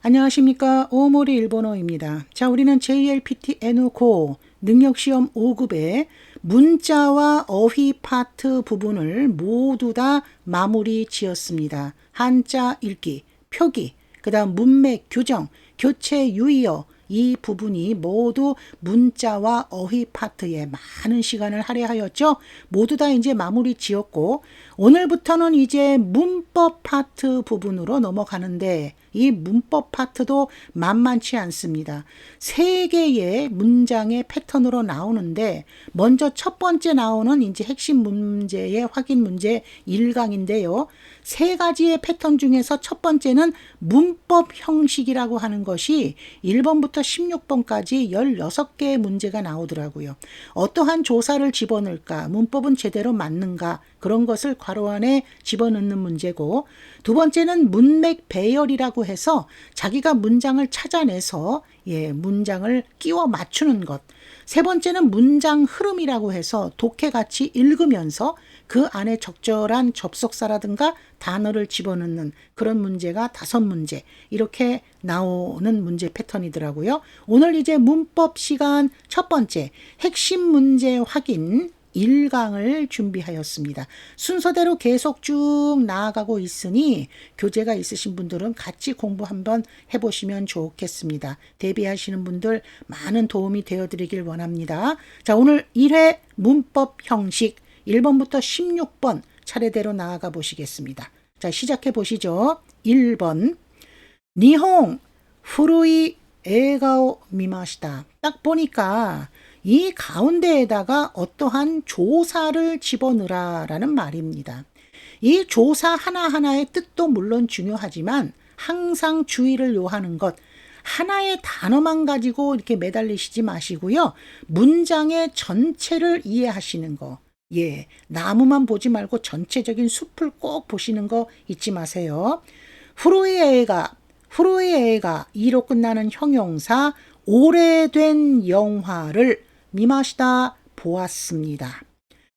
안녕하십니까. 오모리 일본어입니다. 자, 우리는 JLPT N5 능력시험 5급의 문자와 어휘 파트 부분을 모두 다 마무리 지었습니다. 한자 읽기, 표기, 그 다음 문맥, 교정, 교체, 유의어, 이 부분이 모두 문자와 어휘 파트에 많은 시간을 할애하였죠. 모두 다 이제 마무리 지었고 오늘부터는 이제 문법 파트 부분으로 넘어가는데 이 문법 파트도 만만치 않습니다. 세 개의 문장의 패턴으로 나오는데 먼저 첫 번째 나오는 이제 핵심 문제의 확인 문제 1강인데요. 세 가지의 패턴 중에서 첫 번째는 문법 형식이라고 하는 것이 1번부터 16번까지 16개의 문제가 나오더라고요. 어떠한 조사를 집어넣을까? 문법은 제대로 맞는가? 그런 것을 괄호 안에 집어넣는 문제고 두 번째는 문맥 배열이라고 해서 자기가 문장을 찾아내서 예, 문장을 끼워 맞추는 것. 세 번째는 문장 흐름이라고 해서 독해같이 읽으면서 그 안에 적절한 접속사라든가 단어를 집어넣는 그런 문제가 다섯 문제 이렇게 나오는 문제 패턴이더라고요. 오늘 이제 문법 시간 첫 번째 핵심 문제 확인 1강을 준비하였습니다. 순서대로 계속 쭉 나아가고 있으니 교재가 있으신 분들은 같이 공부 한번 해보시면 좋겠습니다. 대비하시는 분들 많은 도움이 되어드리길 원합니다. 자, 오늘 1회 문법 형식 1번부터 16번 차례대로 나아가 보시겠습니다. 자, 시작해 보시죠. 1번. 니홍 후루이 에가오 미마시다. 딱 보니까 이 가운데에다가 어떠한 조사를 집어넣으라라는 말입니다. 이 조사 하나하나의 뜻도 물론 중요하지만 항상 주의를 요하는 것 하나의 단어만 가지고 이렇게 매달리시지 마시고요. 문장의 전체를 이해하시는 거. 예, 나무만 보지 말고 전체적인 숲을 꼭 보시는 거 잊지 마세요. 후로이에가, 후로이에가 이로 끝나는 형용사 오래된 영화를 미마시다 보았습니다.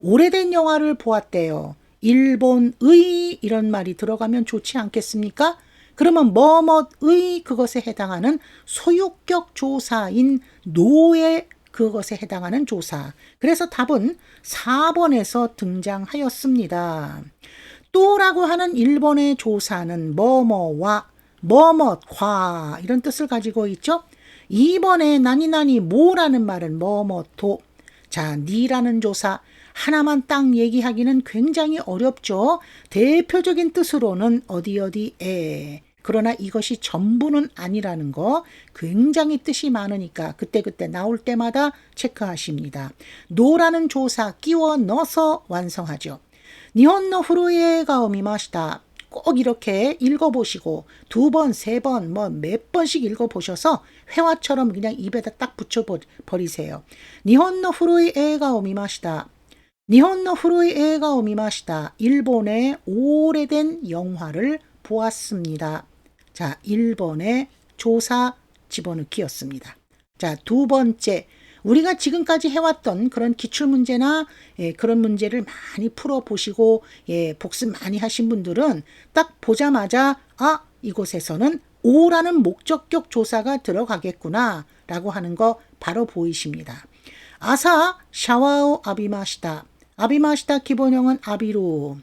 오래된 영화를 보았대요. 일본의 이런 말이 들어가면 좋지 않겠습니까? 그러면 뭐뭐의 그것에 해당하는 소유격 조사인 노의 그것에 해당하는 조사. 그래서 답은 4번에서 등장하였습니다. 또라고 하는 일본의 조사는 뭐뭐와 뭐뭇과 이런 뜻을 가지고 있죠. 2번에 나니나니 뭐라는 말은 뭐뭐도. 자, 니라는 조사 하나만 딱 얘기하기는 굉장히 어렵죠. 대표적인 뜻으로는 어디 어디에. 그러나 이것이 전부는 아니라는 거 굉장히 뜻이 많으니까 그때그때 나올 때마다 체크하십니다. 노라는 조사 끼워 넣어서 완성하죠. 오미마시다. 꼭 이렇게 읽어보시고 두 번, 세 번, 뭐 몇 번씩 읽어보셔서 회화처럼 그냥 입에다 딱 붙여버리세요. 니혼노 후루이 에가 오미마시다. 니혼노 후루이 에가 오미마시다. 일본의 오래된 영화를 보았습니다. 자, 1번의 조사 집어넣기였습니다. 자, 두 번째. 우리가 지금까지 해왔던 그런 기출 문제나 예, 그런 문제를 많이 풀어 보시고 예, 복습 많이 하신 분들은 딱 보자마자 아 이곳에서는 오라는 목적격 조사가 들어가겠구나 라고 하는 거 바로 보이십니다. 아사 샤와오 아비마시다. 아비마시다 기본형은 아비로.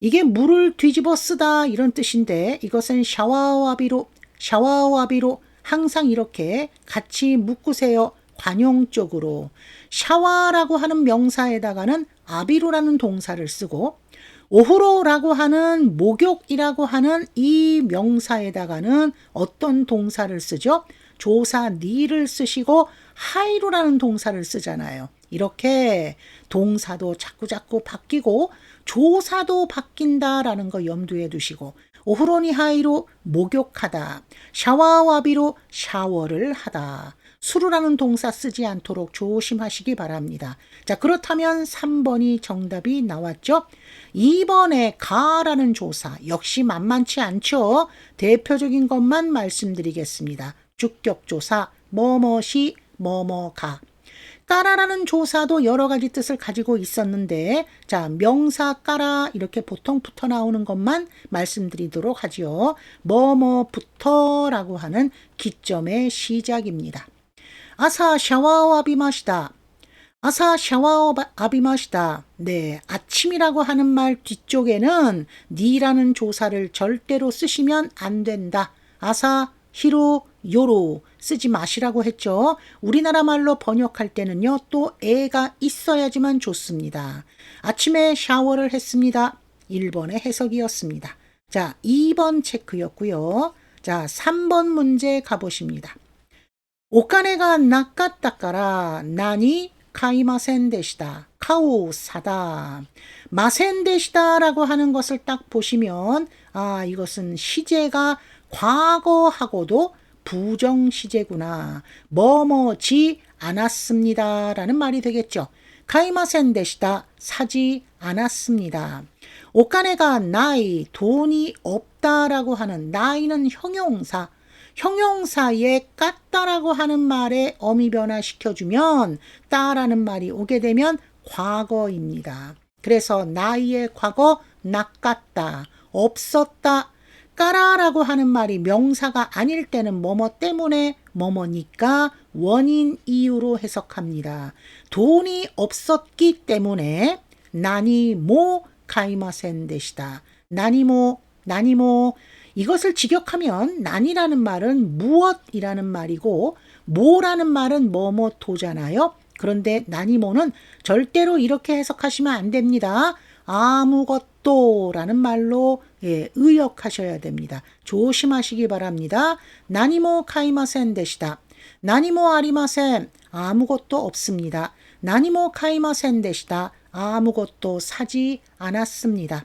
이게 물을 뒤집어 쓰다 이런 뜻인데 이것은 샤와오 아비로 샤와오 아비로 항상 이렇게 같이 묶으세요. 관용적으로 샤와라고 하는 명사에다가는 아비로라는 동사를 쓰고 오후로라고 하는 목욕이라고 하는 이 명사에다가는 어떤 동사를 쓰죠? 조사 니를 쓰시고 하이로라는 동사를 쓰잖아요. 이렇게 동사도 자꾸자꾸 바뀌고 조사도 바뀐다라는 거 염두에 두시고 오후로니 하이로 목욕하다 샤와와비로 샤워를 하다 수루라는 동사 쓰지 않도록 조심하시기 바랍니다. 자, 그렇다면 3번이 정답이 나왔죠? 2번에 가라는 조사 역시 만만치 않죠? 대표적인 것만 말씀드리겠습니다. 주격조사 뭐뭐시 뭐뭐가 까라라는 조사도 여러 가지 뜻을 가지고 있었는데, 자, 명사 까라 이렇게 보통 붙어 나오는 것만 말씀드리도록 하지요. 뭐뭐부터라고 하는 기점의 시작입니다. 아비마시다. 아사 샤와오 바- 아비마시다. 네, 아침이라고 하는 말 뒤쪽에는 니라는 조사를 절대로 쓰시면 안 된다. 아사, 히로, 요로 쓰지 마시라고 했죠. 우리나라 말로 번역할 때는요, 또 애가 있어야지만 좋습니다. 아침에 샤워를 했습니다. 1번의 해석이었습니다. 자, 2번 체크였고요. 자, 3번 문제 가보십니다. お金がなかったから何買いませんでした. 카오 사다. 마센 데시다라고 하는 것을 딱 보시면 아 이것은 시제가 과거하고도 부정 시제구나. 뭐뭐지 않았습니다라는 말이 되겠죠. 카이마센 데시다 사지 않았습니다. 오카네가 나이 돈이 없다라고 하는 나이는 형용사 형용사에 깠다라고 하는 말에 어미 변화시켜주면 따라는 말이 오게 되면 과거입니다. 그래서 나이의 과거 낚았다, 없었다, 까라라고 하는 말이 명사가 아닐 때는 뭐뭐 때문에 뭐뭐니까 원인 이유로 해석합니다. 돈이 없었기 때문에 나니 모 가이마센 데시다. 나니 모 나니 모 이것을 직역하면 난이라는 말은 무엇이라는 말이고 뭐라는 말은 뭐뭐 도잖아요. 그런데 나니모는 절대로 이렇게 해석하시면 안 됩니다. 아무것도 라는 말로 예, 의역하셔야 됩니다. 조심하시기 바랍니다. 나니모 카이마센 데시다. 나니모 아리마센 아무것도 없습니다. 나니모 카이마센 데시다. 아무것도 사지 않았습니다.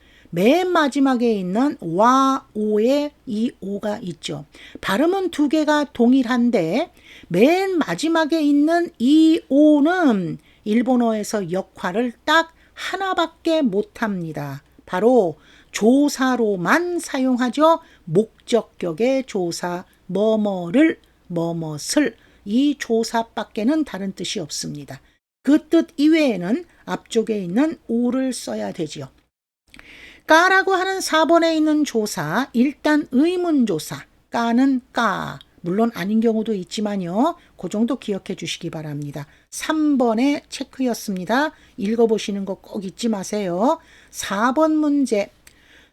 맨 마지막에 있는 와, 오에 이 오가 있죠. 발음은 두 개가 동일한데 맨 마지막에 있는 이 오는 일본어에서 역할을 딱 하나밖에 못합니다. 바로 조사로만 사용하죠. 목적격의 조사, 뭐뭐를, 뭐뭇을 이 조사밖에는 다른 뜻이 없습니다. 그 뜻 이외에는 앞쪽에 있는 오를 써야 되지요. 까라고 하는 4번에 있는 조사, 일단 의문조사. 까는 까. 물론 아닌 경우도 있지만요. 그 정도 기억해 주시기 바랍니다. 3번의 체크였습니다. 읽어보시는 거 꼭 잊지 마세요. 4번 문제.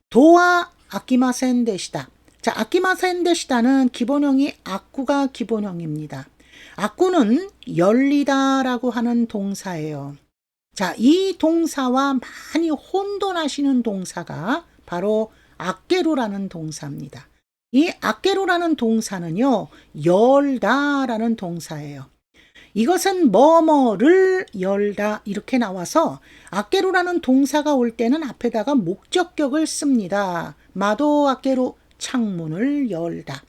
도와 아키마센 데시다. 자, 아키마센 데시다는 기본형이 악구가 기본형입니다. 악구는 열리다라고 하는 동사예요. 자, 이 동사와 많이 혼돈하시는 동사가 바로 악계로라는 동사입니다. 이 악계로라는 동사는요, 열다라는 동사예요. 이것은 뭐뭐를 열다 이렇게 나와서 악계로라는 동사가 올 때는 앞에다가 목적격을 씁니다. 마도 악계로 창문을 열다.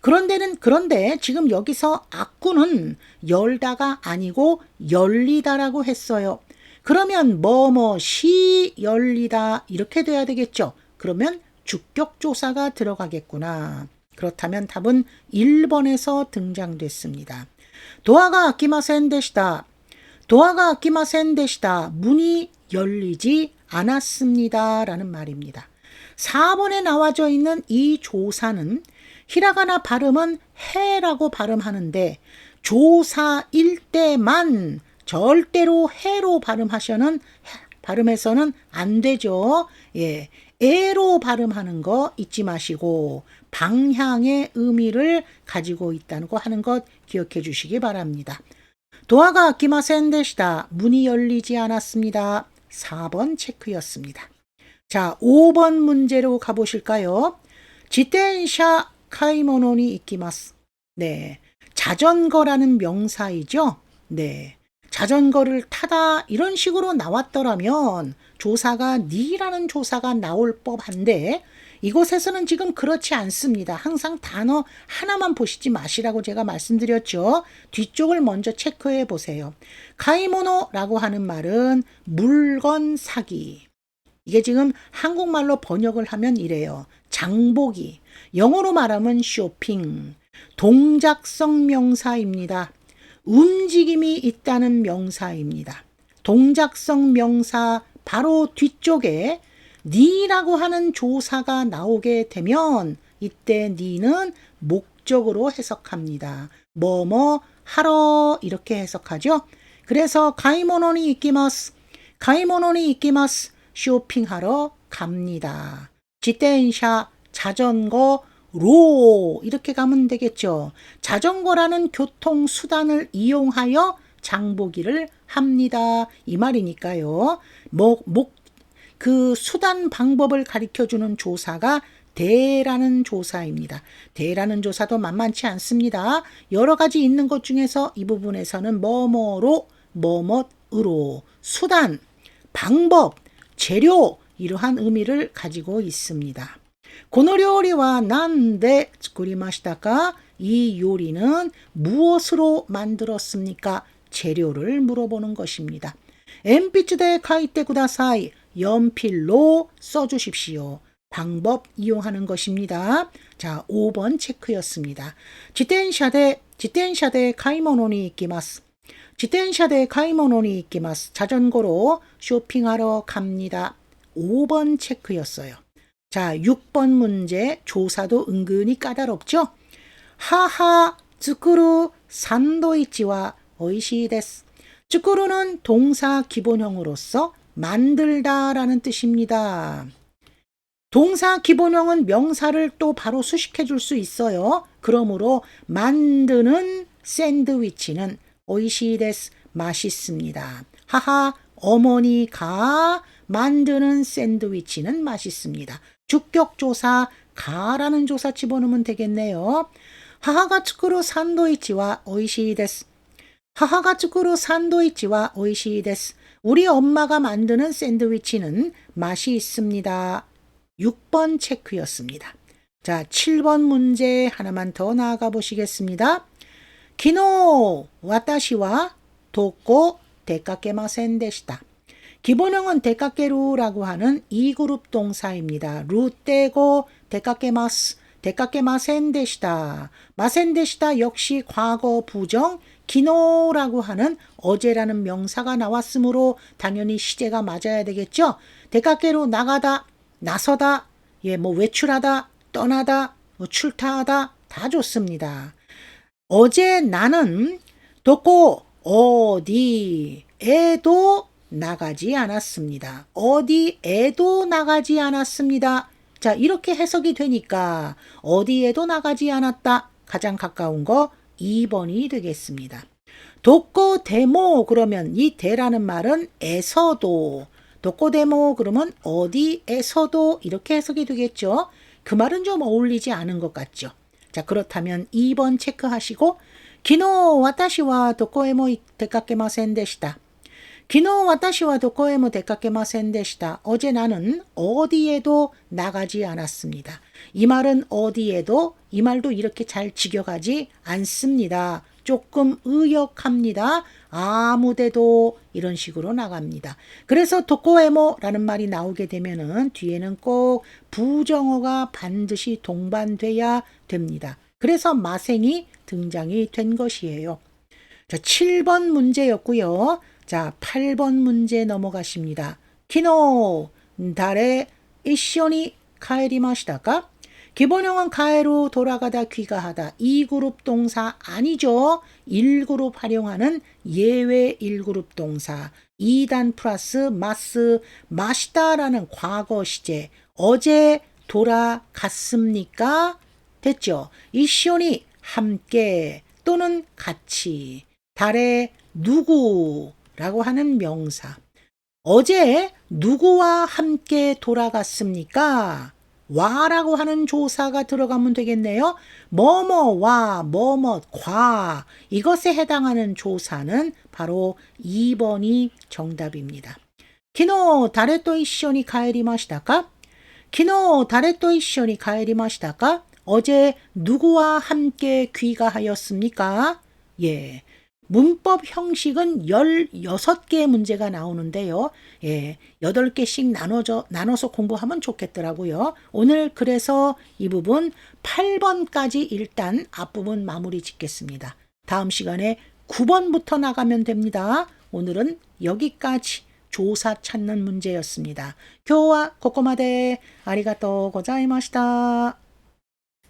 그런데는 그런데 지금 여기서 악구는 열다가 아니고 열리다라고 했어요. 그러면 뭐뭐 시 열리다 이렇게 돼야 되겠죠. 그러면 주격 조사가 들어가겠구나. 그렇다면 답은 1번에서 등장됐습니다. 도화가 아키마센 데시다. 도화가 아키마센 데시다. 문이 열리지 않았습니다. 라는 말입니다. 4번에 나와져 있는 이 조사는 히라가나 발음은 해라고 발음하는데 조사일 때만 절대로 해로 발음하셔는 발음해서는 안 되죠. 예. 에로 발음하는 거 잊지 마시고 방향의 의미를 가지고 있다는 거 하는 것 기억해 주시기 바랍니다. 도화가 아키마센 데시다. 문이 열리지 않았습니다. 4번 체크였습니다. 자, 5번 문제로 가보실까요? 지텐샤 카이모노니 이키마스. 네. 자전거라는 명사이죠. 네. 자전거를 타다 이런 식으로 나왔더라면 조사가 니라는 조사가 나올 법한데 이곳에서는 지금 그렇지 않습니다. 항상 단어 하나만 보시지 마시라고 제가 말씀드렸죠. 뒤쪽을 먼저 체크해 보세요. 가이모노라고 하는 말은 물건 사기. 이게 지금 한국말로 번역을 하면 이래요. 장보기. 영어로 말하면 쇼핑. 동작성 명사입니다. 움직임이 있다는 명사입니다. 동작성 명사 바로 뒤쪽에 니라고 하는 조사가 나오게 되면 이때 니는 목적으로 해석합니다. 뭐뭐 하러 이렇게 해석하죠. 그래서 가이모노니 이끼마스 가이모노니 이끼마스 쇼핑하러 갑니다. 지텐샤 자전거 로 이렇게 가면 되겠죠. 자전거라는 교통 수단을 이용하여 장보기를 합니다. 이 말이니까요. 목, 목, 그 수단 방법을 가르쳐 주는 조사가 대라는 조사입니다. 대라는 조사도 만만치 않습니다. 여러 가지 있는 것 중에서 이 부분에서는 뭐뭐로, 뭐뭐으로, 수단, 방법, 재료, 이러한 의미를 가지고 있습니다. この料理は何で作りましたか이 요리는 무엇으로 만들었습니까? 재료를 물어보는 것입니다.鉛筆で 書いてください. 연필로 써주십시오. 방법 이용하는 것입니다. 자, 5번 체크였습니다. 지텐샤대, 지텐샤대 카이모노니 이끼마스. 지텐샤대 카이모노니 이끼마스. 자전거로 쇼핑하러 갑니다. 5번 체크였어요. 자, 6번 문제 조사도 은근히 까다롭죠? 하하 쯔쿠루 산도이치와 오이시 데스. 쯔쿠루는 동사 기본형으로서 만들다라는 뜻입니다. 동사 기본형은 명사를 또 바로 수식해 줄 수 있어요. 그러므로 만드는 샌드위치는 오이시 데스 맛있습니다. 하하 어머니가 만드는 샌드위치는 맛있습니다. 주격조사 가라는 조사 집어넣으면 되겠네요. 하하가 츠쿠로 산도이치와 오이시 데스. 하하가 츠쿠로 산도이치와 오이시 데스. 우리 엄마가 만드는 샌드위치는 맛이 있습니다. 6번 체크였습니다. 자, 7번 문제 하나만 더 나아가 보시겠습니다. 기노 와타시와 도코 데카케마센 데시다. 기본형은 데카케루라고 하는 이그룹 동사입니다. 루 떼고 데카케마스, 데카케마센 데시다. 마센 데시다 역시 과거 부정 기노라고 하는 어제라는 명사가 나왔으므로 당연히 시제가 맞아야 되겠죠. 데카케로 나가다, 나서다, 예, 뭐 외출하다, 떠나다, 뭐 출타하다 다 좋습니다. 어제 나는 도코 어디에도 나가지 않았습니다. 어디에도 나가지 않았습니다. 자, 이렇게 해석이 되니까 어디에도 나가지 않았다. 가장 가까운 거 2번이 되겠습니다. 독고 데모 그러면 이 대라는 말은 에서도 독고 데모 그러면 어디에서도 이렇게 해석이 되겠죠. 그 말은 좀 어울리지 않은 것 같죠. 자, 그렇다면 2번 체크하시고 기노 와타시와 도코에모 데카케마센 데시다. 기노 와타시와 도코에모 데카케마센 데시다. 어제 나는 어디에도 나가지 않았습니다. 이 말은 어디에도 이 말도 이렇게 잘 직역하지 않습니다. 조금 의역합니다. 아무데도 이런 식으로 나갑니다. 그래서 도코에모라는 말이 나오게 되면은 뒤에는 꼭 부정어가 반드시 동반돼야 됩니다. 그래서 마생이 등장이 된 것이에요. 자, 7번 문제였고요. 자, 8번 문제 넘어가십니다. 키노 달에 이쇼니 카에리마시다가 기본형은 가해로 돌아가다 귀가하다. 2그룹 동사 아니죠. 1그룹 활용하는 예외 1그룹 동사. 2단 플러스 마스 마시다라는 과거 시제. 어제 돌아갔습니까? 됐죠. 이쇼니 함께 또는 같이. 달에 누구 라고 하는 명사. 어제 누구와 함께 돌아갔습니까? 와라고 하는 조사가 들어가면 되겠네요. 뭐뭐와 뭐뭐과 이것에 해당하는 조사는 바로 2번이 정답입니다. 키노 다레 또 이쇼니 가에리마시다까? 키노 다레 또 이쇼니 가에리마시다까? 어제 누구와 함께 귀가하였습니까? 예. 문법 형식은 16개의 문제가 나오는데요. 예, 8개씩 나눠져, 나눠서 공부하면 좋겠더라고요. 오늘 그래서 이 부분 8번까지 일단 앞부분 마무리 짓겠습니다. 다음 시간에 9번부터 나가면 됩니다. 오늘은 여기까지 조사 찾는 문제였습니다. 교와 코코마데 아리가또 고자이마시다.